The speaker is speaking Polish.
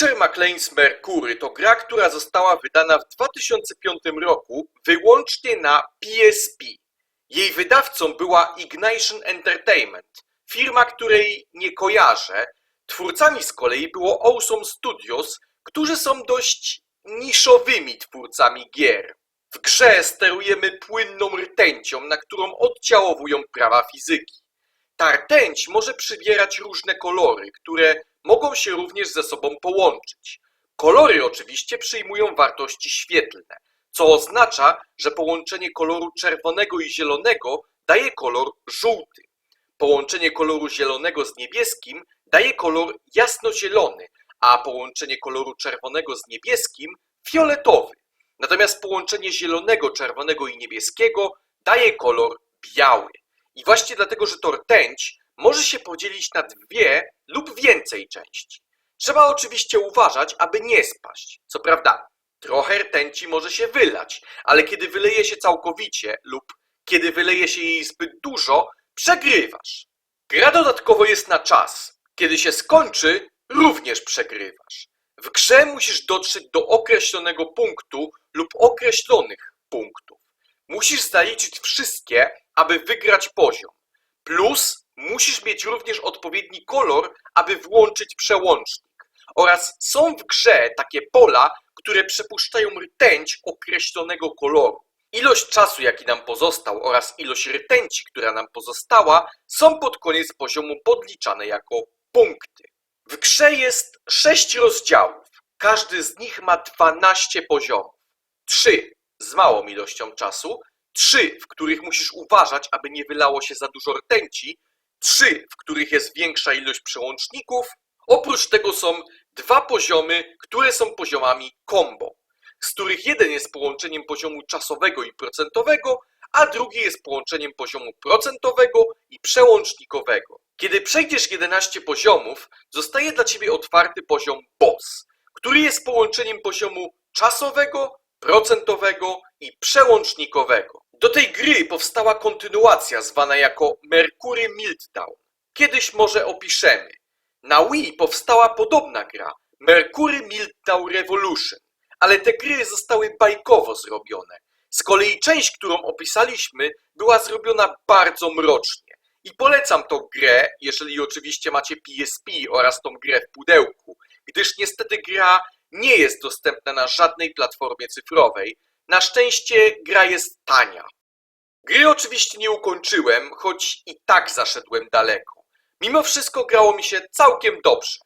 Ratchet McLean's Mercury to gra, która została wydana w 2005 roku wyłącznie na PSP. Jej wydawcą była Ignition Entertainment, firma, której nie kojarzę. Twórcami z kolei było Awesome Studios, którzy są dość niszowymi twórcami gier. W grze sterujemy płynną rtęcią, na którą oddziałowują prawa fizyki. Ta rtęć może przybierać różne kolory, które mogą się również ze sobą połączyć. Kolory oczywiście przyjmują wartości świetlne, co oznacza, że połączenie koloru czerwonego i zielonego daje kolor żółty. Połączenie koloru zielonego z niebieskim daje kolor jasnozielony, a połączenie koloru czerwonego z niebieskim fioletowy. Natomiast połączenie zielonego, czerwonego i niebieskiego daje kolor biały. I właśnie dlatego, że to rtęć może się podzielić na dwie lub więcej części. Trzeba oczywiście uważać, aby nie spaść. Co prawda, trochę rtęci może się wylać, ale kiedy wyleje się całkowicie lub kiedy wyleje się jej zbyt dużo, przegrywasz. Gra dodatkowo jest na czas. Kiedy się skończy, również przegrywasz. W grze musisz dotrzeć do określonego punktu lub określonych punktów. Musisz zaliczyć wszystkie, aby wygrać poziom. Plus musisz mieć również odpowiedni kolor, aby włączyć przełącznik. Oraz są w grze takie pola, które przepuszczają rtęć określonego koloru. Ilość czasu, jaki nam pozostał oraz ilość rtęci, która nam pozostała, są pod koniec poziomu podliczane jako punkty. W grze jest 6 rozdziałów. Każdy z nich ma 12 poziomów. 3 z małą ilością czasu, 3 w których musisz uważać, aby nie wylało się za dużo rtęci, 3 w których jest większa ilość przełączników. Oprócz tego są dwa poziomy, które są poziomami combo, z których jeden jest połączeniem poziomu czasowego i procentowego, a drugi jest połączeniem poziomu procentowego i przełącznikowego. Kiedy przejdziesz 11 poziomów, zostaje dla Ciebie otwarty poziom boss, który jest połączeniem poziomu czasowego, procentowego i przełącznikowego. Do tej gry powstała kontynuacja zwana jako Mercury Meltdown. Kiedyś może opiszemy. Na Wii powstała podobna gra Mercury Meltdown Revolution, ale te gry zostały bajkowo zrobione. Z kolei część, którą opisaliśmy, była zrobiona bardzo mrocznie. I polecam tą grę, jeżeli oczywiście macie PSP oraz tą grę w pudełku, gdyż niestety gra nie jest dostępna na żadnej platformie cyfrowej. Na szczęście gra jest tania. Gry oczywiście nie ukończyłem, choć i tak zaszedłem daleko. Mimo wszystko grało mi się całkiem dobrze.